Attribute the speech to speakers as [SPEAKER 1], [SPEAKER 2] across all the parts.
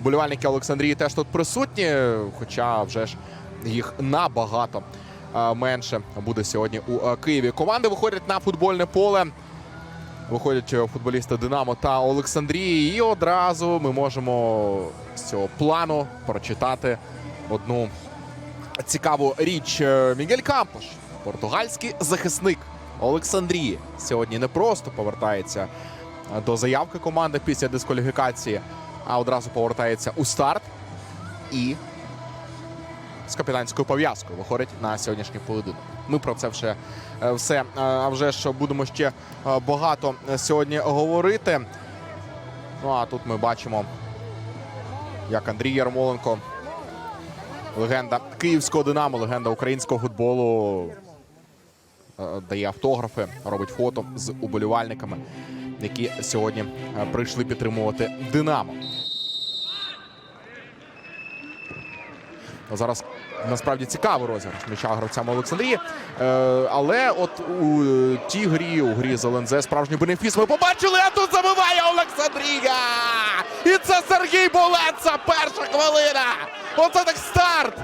[SPEAKER 1] Уболівальники Олександрії теж тут присутні, хоча вже ж їх набагато е, менше буде сьогодні у е, Києві. Команди виходять на футбольне поле. Виходять е, футболісти Динамо та Олександрії. І одразу ми можемо з цього плану прочитати одну цікаву річ. Мігель Кампош, португальський захисник Олександрії, сьогодні не просто повертається до заявки команди після дискваліфікації, а одразу повертається у старт і з капітанською пов'язкою виходить на сьогоднішній поєдинок. Ми про це вже е, все е, а вже ж будемо ще е, багато сьогодні говорити. Ну а тут ми бачимо, як Андрій Ярмоленко, легенда київського динамо, легенда українського футболу, дає автографи, робить фото з уболівальниками, які сьогодні е, прийшли підтримувати Динамо. Зараз насправді цікавий розіграш м'яча гравцями Олександрії. Е, але от у тій грі, у грі з ЛНЗ справжній бенефіс ми побачили, а тут забиває Олександрія! І це Сергій Болеца! Перша хвилина! Оце так старт!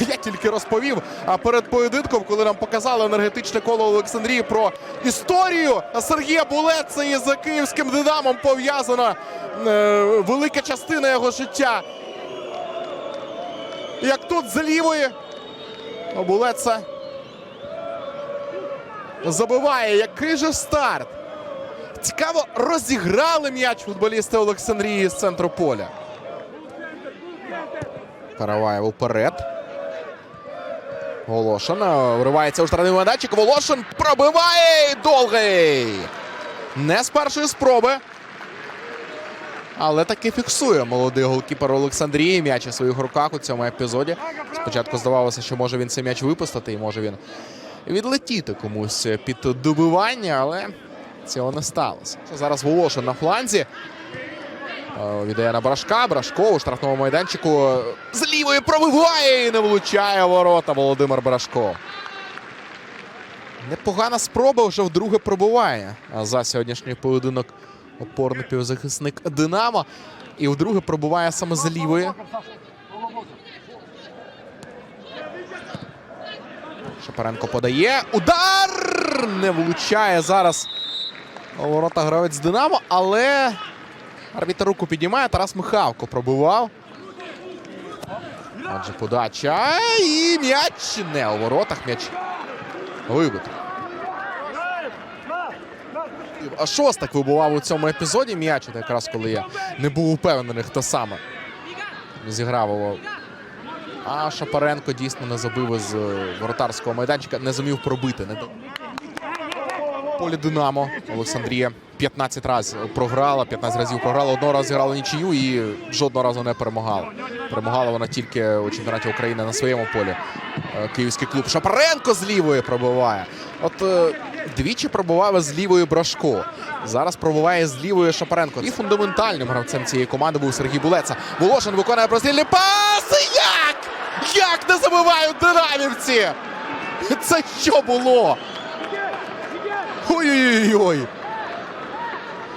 [SPEAKER 1] Я тільки розповів а перед поєдинком, коли нам показали енергетичне коло Олександрії про історію Сергія Булеца із київським динамом пов'язана е, велика частина його життя. Як тут з лівої Булеца забиває. Який же старт? Цікаво, розіграли м'яч футболісти Олександрії з центру поля. Караваєв вперед. Волошин е, вривається у штрафний майданчик. Волошин пробиває довгий. Не з першої спроби. Але таки фіксує молодий голкіпер Олександрії. М'яч у своїх руках у цьому епізоді. Спочатку здавалося, що може він цей м'яч випустити і може він відлетіти комусь під добивання, але цього не сталося. Зараз Волошин на фланзі. Е, Віддає на Брашка. Брашко у штрафному майданчику е, з лівої пробиває і не влучає ворота Володимир Брашко. Непогана спроба вже вдруге пробиває за сьогоднішній поєдинок опорний півзахисник Динамо. І вдруге пробиває саме з лівої. Шапаренко подає. Удар! Не влучає зараз ворота гравець Динамо, але Арбітер руку піднімає. Тарас Михавко пробивав. Отже, подача. І м'яч не у воротах. М'яч вибит. А Шостак вибував у цьому епізоді м'яч, якраз коли я не був упевнений, хто саме зіграв його. А Шапаренко дійсно не забив із е, воротарського майданчика, не зумів пробити. Полі Динамо. Олександрія 15 разів програла, 15 разів програла. Одного разу зіграла нічию і жодного разу не перемагала. Перемагала вона тільки у чемпіонаті України на своєму полі. Е, Київський клуб Шапаренко з лівої пробиває. От е, двічі пробивав з лівої Брашко. Зараз пробиває з лівої Шапаренко. І фундаментальним гравцем цієї команди був Сергій Булеца. Волошин виконує прострільний пас. Як? Як не забивають динамівці? Це що було? Ой-ой-ой.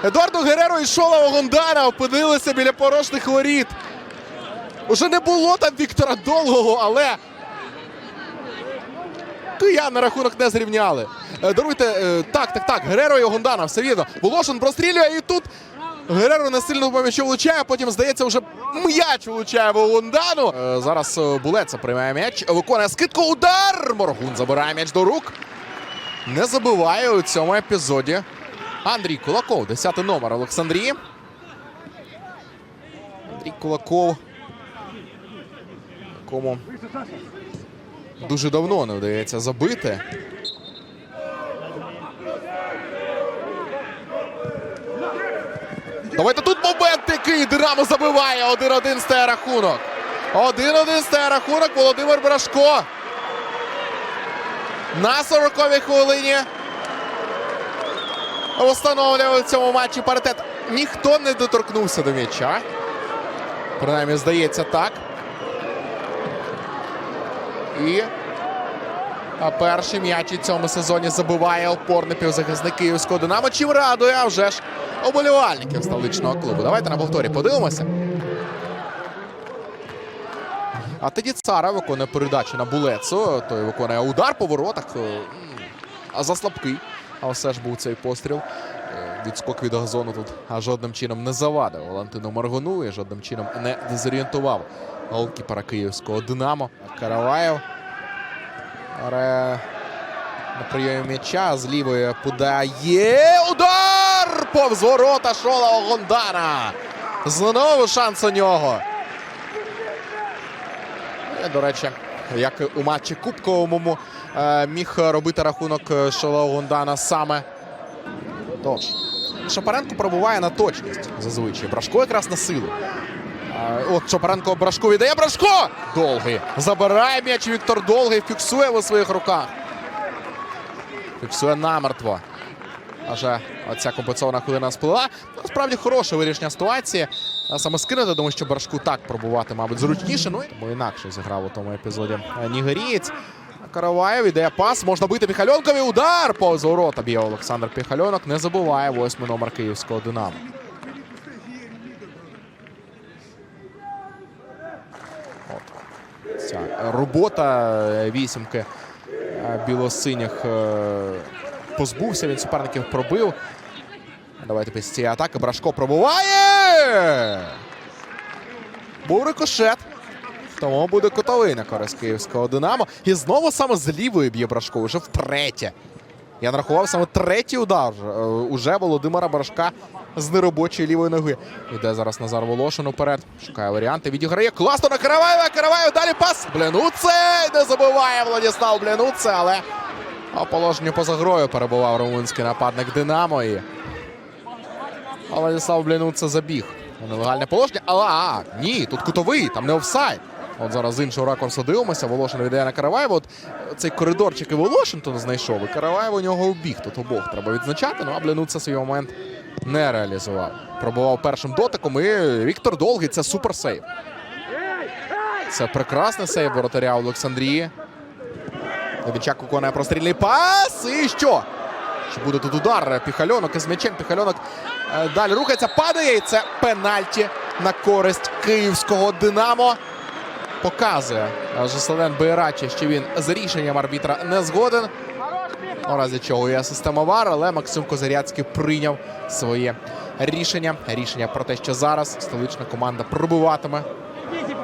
[SPEAKER 1] Едуардо Гереро і Шола Гондара опинилися біля порожніх воріт. Уже не було там Віктора Довгого, але киян на рахунок не зрівняли. Е, Даруйте, е, так, так, так. Гереро і Гондана, все вірно. Волошин прострілює і тут Гереро не сильно по м'ячу влучає, потім, здається, вже м'яч влучає в Гондану. Е, Зараз Булеца приймає м'яч, виконує скидку, удар! Моргун забирає м'яч до рук. Не забиває у цьому епізоді. Андрій Кулаков, 10 номер Олександрії. Андрій Кулаков. Якому дуже давно не вдається забити. Давайте тут момент, який Динамо забиває. 1-1 стає рахунок. 1-1 стає рахунок Володимир Брашко. На 40-й хвилині встановлює в цьому матчі паритет. Ніхто не доторкнувся до м'яча. Принаймні, здається так. І перший м'яч у цьому сезоні забиває опорний півзахисник київського Динамо. Чим радує, а вже ж оболівальників столичного клубу. Давайте на повторі подивимося. А тоді Цара виконує передачу на Булецу. Той виконує удар по воротах. А за слабкий. А все ж був цей постріл. Е, Відскок від газону тут жодним чином не завадив Валентину Маргону і жодним чином не дезорієнтував голкіпера київського Динамо. Караваєв. Аре на прийомі м'яча з лівої подає. Удар! Повз ворота Шола Гондана. Знову шанс у нього. І, До речі, як у матчі Кубковому е, міг робити рахунок е, Шола Гондана саме. Тож, Шапаренко пробуває на точність зазвичай. Брашко якраз на силу. Е, От Шапаренко Брашко віддає Брашко! Довгий. Забирає м'яч Віктор Довгий, фіксує у своїх руках. Фіксує намертво. Аже оця компенсована хвилина сплила. Насправді хороше вирішення ситуації. Саме скинути, тому що Брашку так пробувати, мабуть, зручніше. Ну і тому інакше зіграв у тому епізоді е, Нігерієць. Караваєв іде пас. Можна бити Піхальонкові. Удар повз ворота б'є Олександр Піхальонок. Не забуває восьмий номер київського Динамо. От. Ця робота вісімки е, білосиніх е, позбувся. Він суперників пробив. Давайте після цієї атаки Брашко пробуває. Був рикошет. Тому буде котовий на користь київського Динамо. І знову саме з лівої б'є Брашко. Уже втретє. Я нарахував саме третій удар. е, Уже Володимира Брашка з неробочої лівої ноги. Іде зараз Назар Волошин уперед. Шукає варіанти. Відіграє класно на Караваєва. Караваєв далі пас. Блянуце! Не забиває Владислав Блянуце, але у положенні поза грою перебував румунський нападник Динамо. І Владислав Блянуце забіг нелегальне положення. Але а, ні, тут кутовий, там не офсайд. От зараз з іншого ракурсу дивимося. Волошин віддає на Караваєва. От цей коридорчик і Волошин знайшов. І Караваєв у нього убіг. Тут обох треба відзначати. Ну а Блянуце свій момент не реалізував. Пробував першим дотиком. І Віктор Долгий це супер сейв. Це прекрасний сейв воротаря Олександрії. Новічак виконує прострільний пас. І що? Чи буде тут удар? Піхальонок із м'ячем. Піхальонок е, далі рухається, падає. І це пенальті на користь київського Динамо. Показує Жоселен Байрачі, що він з рішенням арбітра не згоден. У разі чого є система ВАР, але Максим Козаряцький прийняв своє рішення. Рішення про те, що зараз столична команда пробиватиме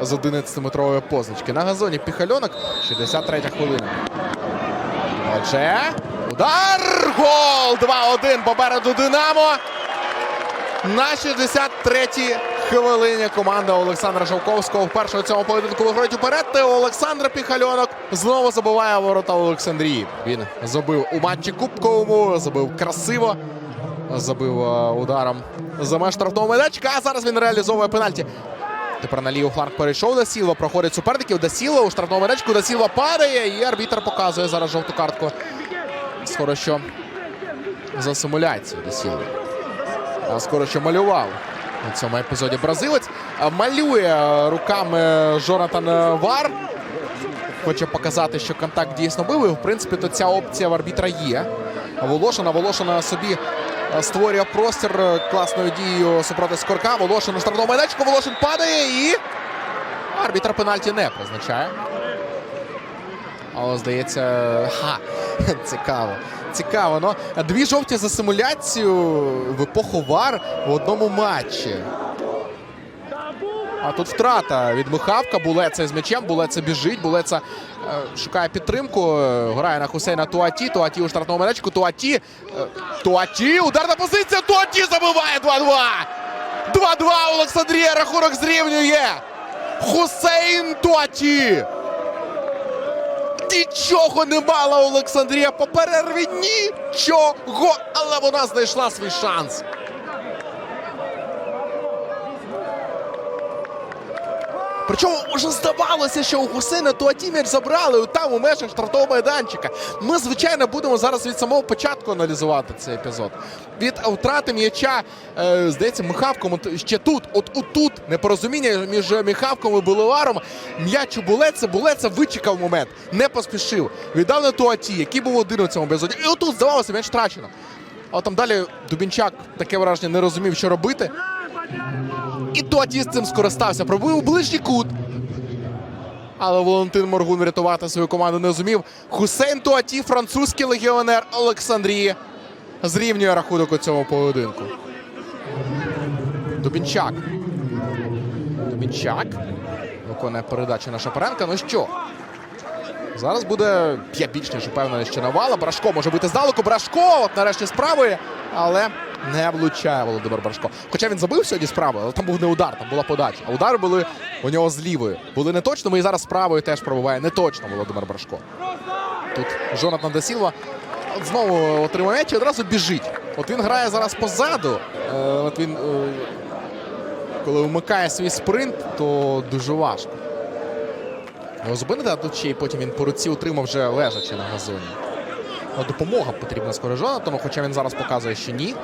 [SPEAKER 1] з 11-метрової позначки. На газоні Піхальонок, 63 хвилина. Отже, удар! Гол! 2-1 попереду Динамо. На 63-й хвилині команда Олександра Жовковського вперше у цьому поєдинку виходить уперед. Олександр Піхальонок знову забиває ворота Олександрії. Він забив у матчі Кубковому, забив красиво, забив е, ударом за меж штрафного майданчика, а зараз він реалізовує пенальті. Тепер на лівий фланг перейшов Дасілва, проходить суперників. Дасілва у штрафному майданчику. Дасілва падає і арбітр показує зараз жовту картку. Скоро що за симуляцію Дасілви. А скоро що малював у цьому епізоді бразилець. Малює руками Жонатан Вар. Хоче показати, що контакт дійсно був. І, в принципі, то ця опція в арбітра є. Волошина, Волошина собі е, створює простір е, класною дією супроти Скорка. Волошин у штрафному майданчику. Волошин падає і арбітр пенальті не призначає. Але здається, ха, цікаво. Цікаво. Ну, дві жовті за симуляцію в епоху ВАР в одному матчі. А тут втрата від Михавка. Булеца з м'ячем. Булеца біжить. Булеца е, шукає підтримку. е, Грає на Хусейна Туаті. Туаті у штрафному майданчику. Туаті. е, Туаті. Ударна позиція. Туаті забиває 2-2. 2-2. Олександрія. Рахунок зрівнює. Хусейн Туаті. Нічого не мала Олександрія по перерві. Нічого. Але вона знайшла свій шанс. Причому вже здавалося, що у Гусейна Туаті м'яч забрали там у межах штрафного майданчика. Ми, звичайно, будемо зараз від самого початку аналізувати цей епізод. Від втрати м'яча, е, здається, Михавком ще тут, от отут непорозуміння між Михавком і Булеваром. М'яч у Булеце, Булеце вичекав момент, не поспішив. Віддав на Туаті, який був один у цьому епізоді. І отут здавалося, м'яч втрачено. А там далі Дубінчак таке враження не розумів, що робити. З цим скористався. Пробив ближній кут. Але Валентин Моргун врятувати свою команду не зумів. Хусейн Туаті, французький легіонер Олександрії, зрівнює рахунок у цьому поєдинку. Дубінчак. Дубінчак. Виконує передачу на Шапаренка. Ну що? Зараз буде, я більш ніж впевнений, що навала. Брашко може бути здалеку. Брашко от нарешті справи, але не влучає Володимир Брашко. Хоча він забив сьогодні справи, але там був не удар, там була подача. А удари були у нього з лівої. Були не точними і зараз справою теж пробиває не точно Володимир Брашко. Тут Жонатан Десілва знову отримує м'яч і одразу біжить. От він грає зараз позаду. Е, от він, е, коли вмикає свій спринт, то дуже важко. Його зупинити, а тут ще й потім він по руці утримав вже лежачи на газоні. Ну, Допомога потрібна скоро Жонатану, хоча він зараз показує, що ні.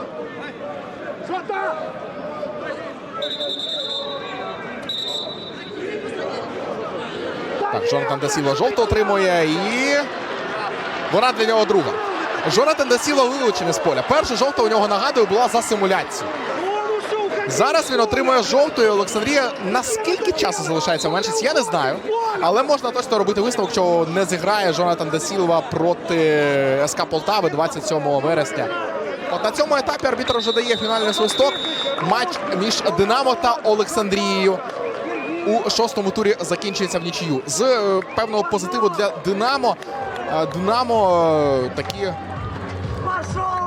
[SPEAKER 1] Так, Жонатан жовто отримує і. Вона для нього друга. Жонатан Десілва вилучений з поля. Перша жовта у нього нагадую була за симуляцію. Зараз він отримує жовту і Олександрія. Наскільки часу залишається в меншості, я не знаю. Але можна точно робити висновок, що не зіграє Жонатан Десілва проти СК Полтави 27 вересня. От на цьому етапі арбітр вже дає фінальний свисток. Матч між Динамо та Олександрією у шостому турі закінчується в нічию. З е, певного позитиву для Динамо. е, Динамо е, такі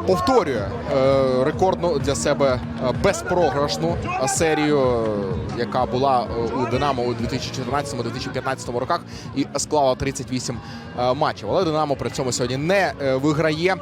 [SPEAKER 1] повторює рекордну для себе безпрограшну серію, яка була у Динамо у 2014-2015 роках і склала 38 е, матчів. Але Динамо при цьому сьогодні не виграє.